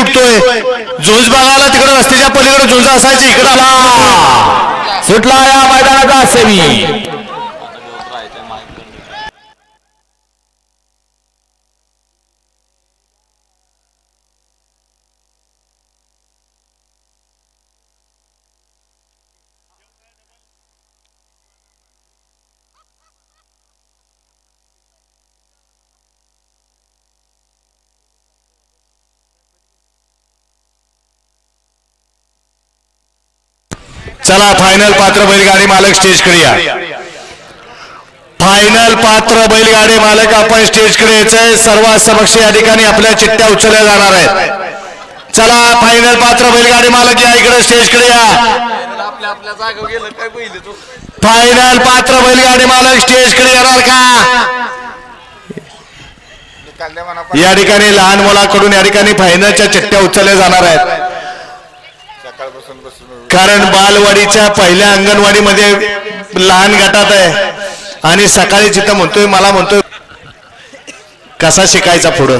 चुकतोय. झुंज बघायला तिकडे रस्त्याच्या पलीकडे झुंज असायची. इकडे आला. सुटला या मैदानाचा सेमी. चला फायनल पात्र बैलगाडी मालक स्टेजकडे या. फायनल पात्र बैलगाडी मालक आपण स्टेजकडे यायचंय. सर्वात समक्ष या ठिकाणी आपल्या चिठ्ठ्या उचलल्या जाणार आहेत. चला फायनल पात्र बैलगाडी मालक या इकडे स्टेजकडे या. फायनल पात्र बैलगाडी मालक स्टेजकडे येणार का? या ठिकाणी लहान मुलाकडून या ठिकाणी फायनलच्या चिठ्ठ्या उचलल्या जाणार आहेत. कारण बालवाडीच्या पहिल्या अंगणवाडीमध्ये लहान गटात आहे. आणि सकाळी जिथं म्हणतोय मला म्हणतोय कसा शिकायचा पुढं?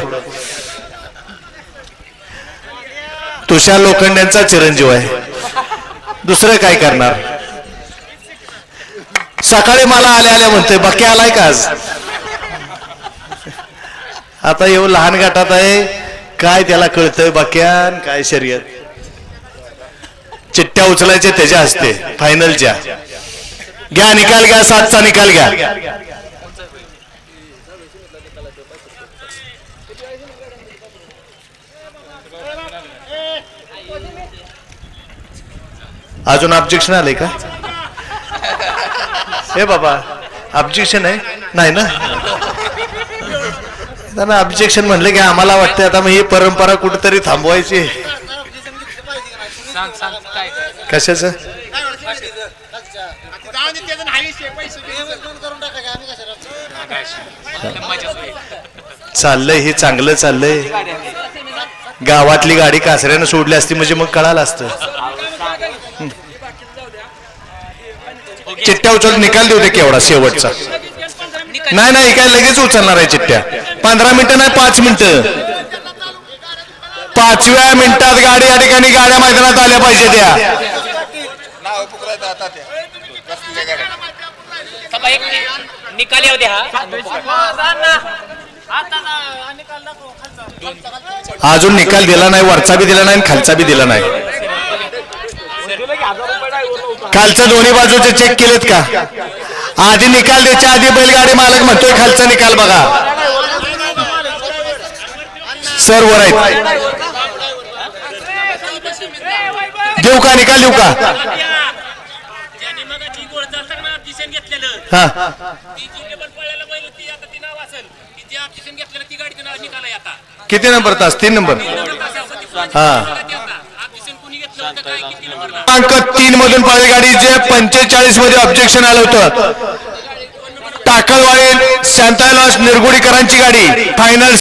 तुषार लोखंड्यांचा चिरंजीव आहे. दुसरं काय करणार? सकाळी मला आल्या आल्या म्हणतोय बाकी आलाय का आज? आता येऊ लहान गटात आहे. काय त्याला कळतंय बाक्यान काय शर्यत? चिठ्ठ्या उचलायच्या त्याच्या हस्ते. फायनलच्या घ्या निकाल घ्या सातचा निकाल घ्या. अजून ऑब्जेक्शन आले का? हे बाबा ऑब्जेक्शन आहे? नाही ना? त्यांना ऑब्जेक्शन म्हणले की आम्हाला वाटतं आता मग ही परंपरा कुठेतरी थांबवायची सांग सांग. कशाच? चाललंय हे चांगलं चाललंय. गावातली गाडी कासऱ्यानं सोडली असती म्हणजे मग कळालं असतं. चिठ्ठ्या उचल निकाल देऊ दे केवढा शेवटचा. नाही नाही काय लगेच उचलणार आहे चिठ्ठ्या. पंधरा मिनिटं नाही पाच मिनिटं. पाचव्या मिनिटात गाडी या ठिकाणी गाड्या मैदानात आल्या पाहिजे त्या. आता त्या गाड्या एक नि- निकाल येऊ द्या अजून निकाल दिला नाही वरचा बी दिला नाही आणि खालचा बी दिला नाही. खालच्या दोन्ही बाजूचे चेक केलेत का? आधी निकाल द्यायच्या आधी बैलगाडी मालक म्हणतोय खालचा निकाल बघा. सर वर आहेत. देऊ का? निकाल देऊ का? किती नंबर तास? तीन नंबर. हा. क्रमांक तीन मधून बैलगाडी जे पंचेचाळीसमध्ये ऑब्जेक्शन आलं होतं. टाकळवाडी शांतायलास निरगुडीकरांची गाडी. फायनल